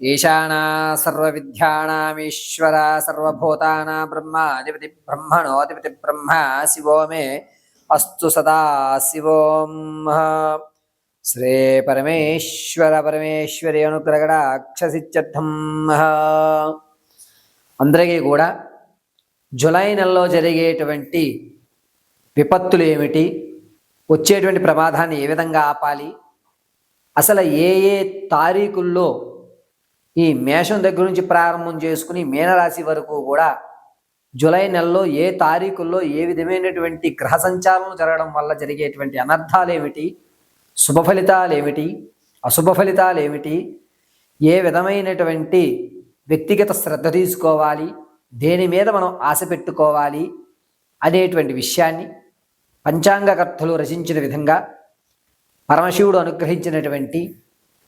ఈశానా సర్వవిద్యానామీశ్వర సర్వభూతానా బ్రహ్మాధిపతి బ్రహ్మణోధిపతి బ్రహ్మ శివో మే అస్తు సదా శివోం. శ్రీ పరమేశ్వర పరమేశ్వరి అనుగ్రగడాక్షసిత్యర్థం అందరికీ కూడా జులై నెలలో జరిగేటువంటి విపత్తులు ఏమిటి వచ్చేటువంటి ప్రమాదాన్ని ఏ విధంగా ఆపాలి అసలు ఏ ఏ తారీఖుల్లో ఈ మేషం దగ్గర నుంచి ప్రారంభం చేసుకుని మీనరాశి వరకు కూడా జూలై నెలలో ఏ తారీఖుల్లో ఏ విధమైనటువంటి గ్రహ సంచారం జరగడం వల్ల జరిగేటువంటి అనర్థాలు ఏమిటి? శుభ ఫలితాలు ఏమిటి? అశుభ ఫలితాలు ఏమిటి? ఏ విధమైనటువంటి వ్యక్తిగత శ్రద్ధ తీసుకోవాలి? దేని మీద మనం ఆశ పెట్టుకోవాలి? అనేటువంటి విషయాన్ని పంచాంగకర్తలు రచించిన విధంగా పరమశివుడు అనుగ్రహించినటువంటి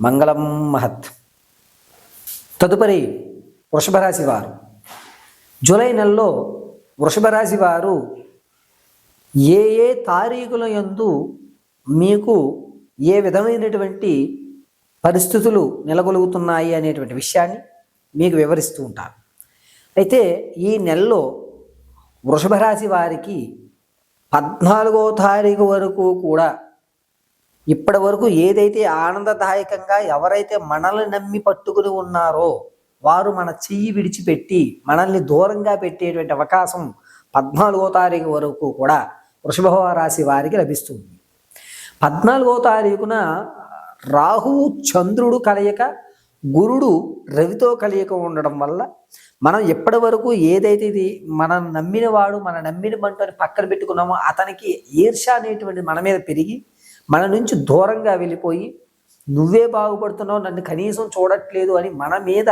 మంగళం మహత్. తదుపరి వృషభరాశి వారు. జూలై నెలలో వృషభరాశి వారు ఏ ఏ తారీఖుల యందు మీకు ఏ విధమైనటువంటి పరిస్థితులు నెలకొలుగుతున్నాయి అనేటువంటి విషయాన్ని మీకు వివరిస్తూ ఉంటారు. అయితే ఈ నెలలో వృషభరాశి వారికి పద్నాలుగో తారీఖు వరకు కూడా ఇప్పటి వరకు ఏదైతే ఆనందదాయకంగా ఎవరైతే మనల్ని నమ్మి పట్టుకుని ఉన్నారో వారు మన చెయ్యి విడిచిపెట్టి మనల్ని దూరంగా పెట్టేటువంటి అవకాశం పద్నాలుగో తారీఖు వరకు కూడా వృషభ రాశి వారికి లభిస్తుంది. పద్నాలుగో తారీఖున రాహువు చంద్రుడు కలయిక గురుడు రవితో కలయిక ఉండడం వల్ల మనం ఎప్పటి వరకు ఏదైతే ఇది మనం నమ్మిన వాడు మన నమ్మిన మంటని పక్కన పెట్టుకున్నామో అతనికి ఈర్ష అనేటువంటి మన మీద పెరిగి మన నుంచి దూరంగా వెళ్ళిపోయి నువ్వే బాగుపడుతున్నావు నన్ను కనీసం చూడట్లేదు అని మన మీద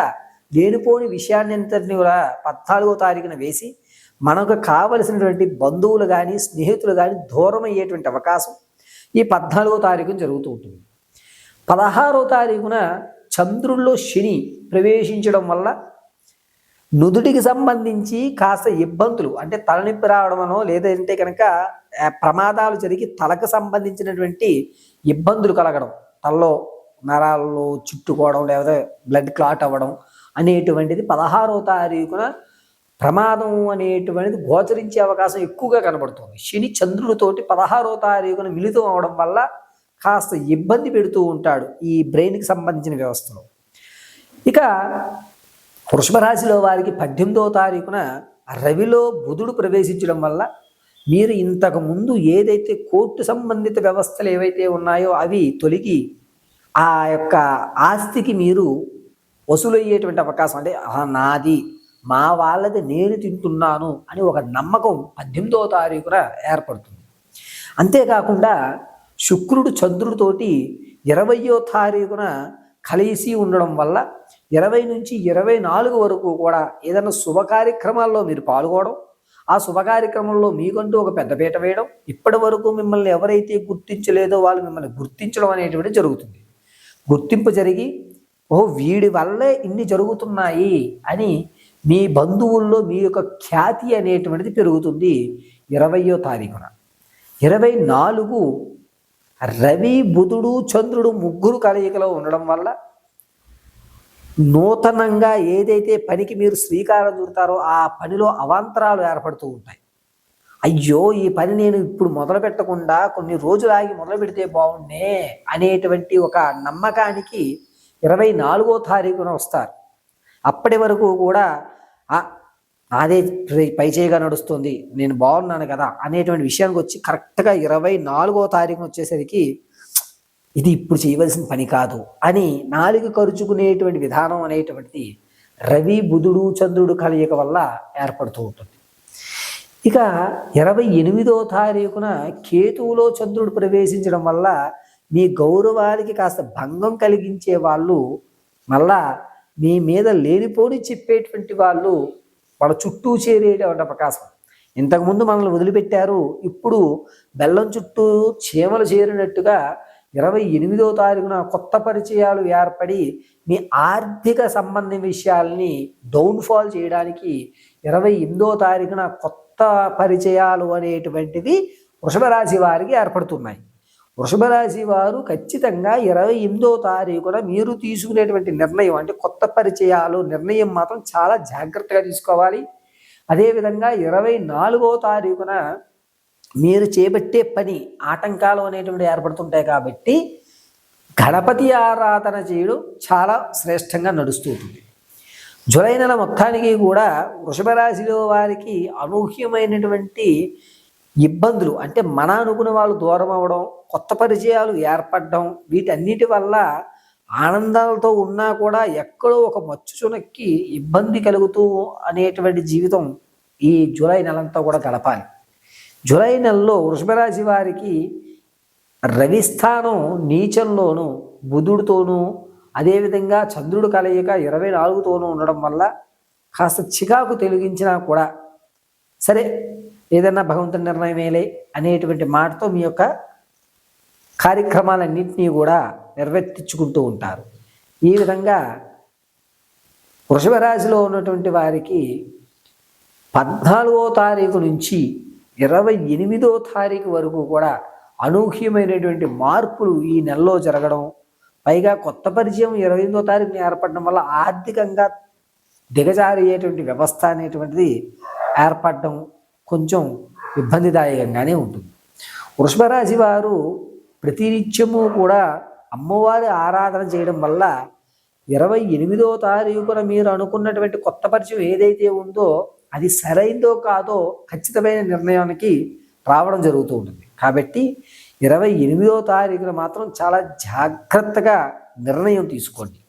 లేనిపోని విషయాన్ని అంతటిని కూడా పద్నాలుగో తారీఖున వేసి మనకు కావలసినటువంటి బంధువులు కానీ స్నేహితులు కానీ దూరం అయ్యేటువంటి అవకాశం ఈ పద్నాలుగో తారీఖున జరుగుతూ ఉంటుంది. పదహారో తారీఖున చంద్రుల్లో శని ప్రవేశించడం వల్ల నుదుటికి సంబంధించి కాస్త ఇబ్బందులు అంటే తలనొప్పి రావడమనో లేదంటే కనుక ప్రమాదాలు జరిగి తలకు సంబంధించినటువంటి ఇబ్బందులు కలగడం తలలో నరాల్లో చుట్టుకోవడం లేకపోతే బ్లడ్ క్లాట్ అవ్వడం అనేటువంటిది పదహారో తారీఖున ప్రమాదం అనేటువంటిది గోచరించే అవకాశం ఎక్కువగా కనబడుతుంది. శని చంద్రుడితోటి పదహారో తారీఖున మిళితం అవడం వల్ల కాస్త ఇబ్బంది పెడుతూ ఉంటాడు ఈ బ్రెయిన్కి సంబంధించిన వ్యవస్థలో. ఇక వృషభ రాశిలో వారికి పద్దెనిమిదో తారీఖున రవిలో బుధుడు ప్రవేశించడం వల్ల మీరు ఇంతకుముందు ఏదైతే కోర్టు సంబంధిత వ్యవస్థలు ఏవైతే ఉన్నాయో అవి తొలగి ఆ యొక్క ఆస్తికి మీరు వసూలయ్యేటువంటి అవకాశం అంటే నాది మా వాళ్ళది నేను తింటున్నాను అని ఒక నమ్మకం పద్దెనిమిదవ తారీఖున ఏర్పడుతుంది. అంతేకాకుండా శుక్రుడు చంద్రుడితోటి ఇరవయో తారీఖున కలిసి ఉండడం వల్ల ఇరవై నుంచి ఇరవై నాలుగు వరకు కూడా ఏదైనా శుభ కార్యక్రమాల్లో మీరు పాల్గొనడం ఆ శుభకార్యక్రమంలో మీకంటూ ఒక పెద్దపీట వేయడం ఇప్పటి వరకు మిమ్మల్ని ఎవరైతే గుర్తించలేదో వాళ్ళు మిమ్మల్ని గుర్తించడం అనేటువంటి జరుగుతుంది. గుర్తింపు జరిగి ఓ వీడి వల్లే ఇన్ని జరుగుతున్నాయి అని మీ బంధువుల్లో మీ యొక్క ఖ్యాతి అనేటువంటిది పెరుగుతుంది ఇరవయో తారీఖున. ఇరవై నాలుగు రవి బుధుడు చంద్రుడు ముగ్గురు కలయికలో ఉండడం వల్ల నూతనంగా ఏదైతే పనికి మీరు శ్రీకారం చుడతారో ఆ పనిలో అవాంతరాలు ఏర్పడుతూ ఉంటాయి. అయ్యో ఈ పని నేను ఇప్పుడు మొదలు పెట్టకుండా కొన్ని రోజులు ఆగి మొదలు పెడితే బాగుండే అనేటువంటి ఒక నమ్మకానికి ఇరవై నాలుగో తారీఖున వస్తారు. అప్పటి వరకు కూడా అదే నాదే పై చేయగా నడుస్తుంది నేను బాగున్నాను కదా అనేటువంటి విషయానికి వచ్చి కరెక్ట్గా ఇరవై నాలుగో తారీఖున వచ్చేసరికి ఇది ఇప్పుడు చేయవలసిన పని కాదు అని నాలుగు ఖర్చుకునేటువంటి విధానం అనేటువంటిది రవి బుధుడు చంద్రుడు కలయిక వల్ల ఏర్పడుతూ ఉంటుంది. ఇక ఇరవై ఎనిమిదో తారీఖున కేతువులో చంద్రుడు ప్రవేశించడం వల్ల మీ గౌరవానికి కాస్త భంగం కలిగించే వాళ్ళు మళ్ళా మీ మీద లేనిపోని చెప్పేటువంటి వాళ్ళు వాళ్ళ చుట్టూ చేరేటువంటి అవకాశం. ఇంతకుముందు మనల్ని వదిలిపెట్టారు ఇప్పుడు బెల్లం చుట్టూ చీమలు చేరినట్టుగా ఇరవై ఎనిమిదో తారీఖున కొత్త పరిచయాలు ఏర్పడి మీ ఆర్థిక సంబంధ విషయాల్ని డౌన్ఫాల్ చేయడానికి ఇరవై ఎనిమిదో తారీఖున కొత్త పరిచయాలు అనేటువంటివి వృషభరాశి వారికి ఏర్పడుతున్నాయి. వృషభరాశి వారు ఖచ్చితంగా ఇరవై ఎనిమిదో తారీఖున మీరు తీసుకునేటువంటి నిర్ణయం అంటే కొత్త పరిచయాలు నిర్ణయం మాత్రం చాలా జాగ్రత్తగా తీసుకోవాలి. అదేవిధంగా ఇరవై నాలుగో తారీఖున మీరు చేపట్టే పని ఆటంకాలు అనేటువంటి ఏర్పడుతుంటాయి కాబట్టి గణపతి ఆరాధన చేయడం చాలా శ్రేష్టంగా నడుస్తూ ఉంటుంది. జూలై నెల మొత్తానికి కూడా వృషభ రాశిలో వారికి అనూహ్యమైనటువంటి ఇబ్బందులు అంటే మన అనుకున్న వాళ్ళు దూరం అవ్వడం కొత్త పరిచయాలు ఏర్పడడం వీటన్నిటి వల్ల ఆనందాలతో ఉన్నా కూడా ఎక్కడో ఒక మచ్చు చునక్కి ఇబ్బంది కలుగుతూ అనేటువంటి జీవితం ఈ జూలై నెలంతా కూడా గడపాలి. జూలై నెలలో వృషభరాశి వారికి రవిస్థానం నీచంలోను బుధుడితోనూ అదేవిధంగా చంద్రుడు కలయిక ఇరవై నాలుగుతోనూ ఉండడం వల్ల కాస్త చికాకు తొలగించినా కూడా సరే ఏదన్నా భగవంతుని నిర్ణయమేలే అనేటువంటి మాటతో మీ యొక్క కార్యక్రమాలన్నింటినీ కూడా నిర్వర్తించుకుంటూ ఉంటారు. ఈ విధంగా వృషభ రాశిలో ఉన్నటువంటి వారికి పద్నాలుగో తారీఖు నుంచి ఇరవై ఎనిమిదో తారీఖు వరకు కూడా అనూహ్యమైనటువంటి మార్పులు ఈ నెలలో జరగడం పైగా కొత్త పరిచయం ఇరవై ఎనిమిదో తారీఖున ఏర్పడడం వల్ల ఆర్థికంగా దిగజారయ్యేటువంటి వ్యవస్థ అనేటువంటిది ఏర్పడడం కొంచెం ఇబ్బందిదాయకంగానే ఉంటుంది. వృషభరాశి వారు ప్రతినిత్యము కూడా అమ్మవారి ఆరాధన చేయడం వల్ల ఇరవై ఎనిమిదో తారీఖున మీరు అనుకున్నటువంటి కొత్త పరిచయం ఏదైతే ఉందో అది సరైందో కాదో ఖచ్చితమైన నిర్ణయానికి రావడం జరుగుతూ ఉంటుంది. కాబట్టి ఇరవై ఎనిమిదో తారీఖున మాత్రం చాలా జాగ్రత్తగా నిర్ణయం తీసుకోండి.